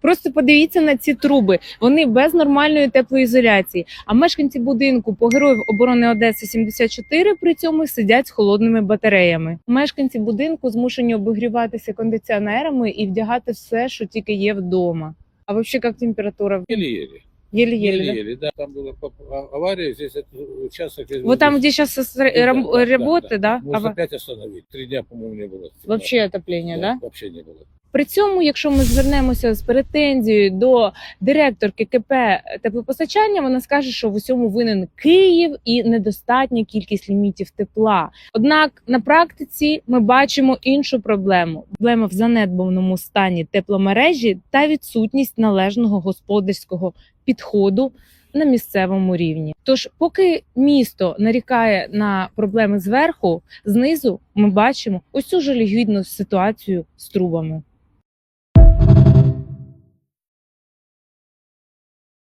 Просто подивіться на ці труби. Вони без нормальної теплоізоляції. А мешканці будинку по героїв оборони Одеси 74 при цьому сидять з холодними батареями. Мешканці будинку змушені обігріватися кондиціонерами і вдягати все, що тільки є вдома. А взагалі, як температура? Еле-еле. Єлі-єлі, да? Еле-еле, да. Там была поп- а- авария, здесь этот участок... здесь Вот там, был- где сейчас Да, да, да, работы, да? Можно Ава- опять остановить. Три дня, по-моему, не было. Вообще отоплення, да? Вообще не было. При цьому, якщо ми звернемося з претензією до директорки КП теплопостачання, вона скаже, що в усьому винен Київ і недостатня кількість лімітів тепла. Однак на практиці ми бачимо іншу проблему: проблема в занедбаному стані тепломережі та відсутність належного господарського підходу. На місцевому рівні, тож, поки місто нарікає на проблеми зверху, знизу ми бачимо ось цю жалюгідну ситуацію з трубами.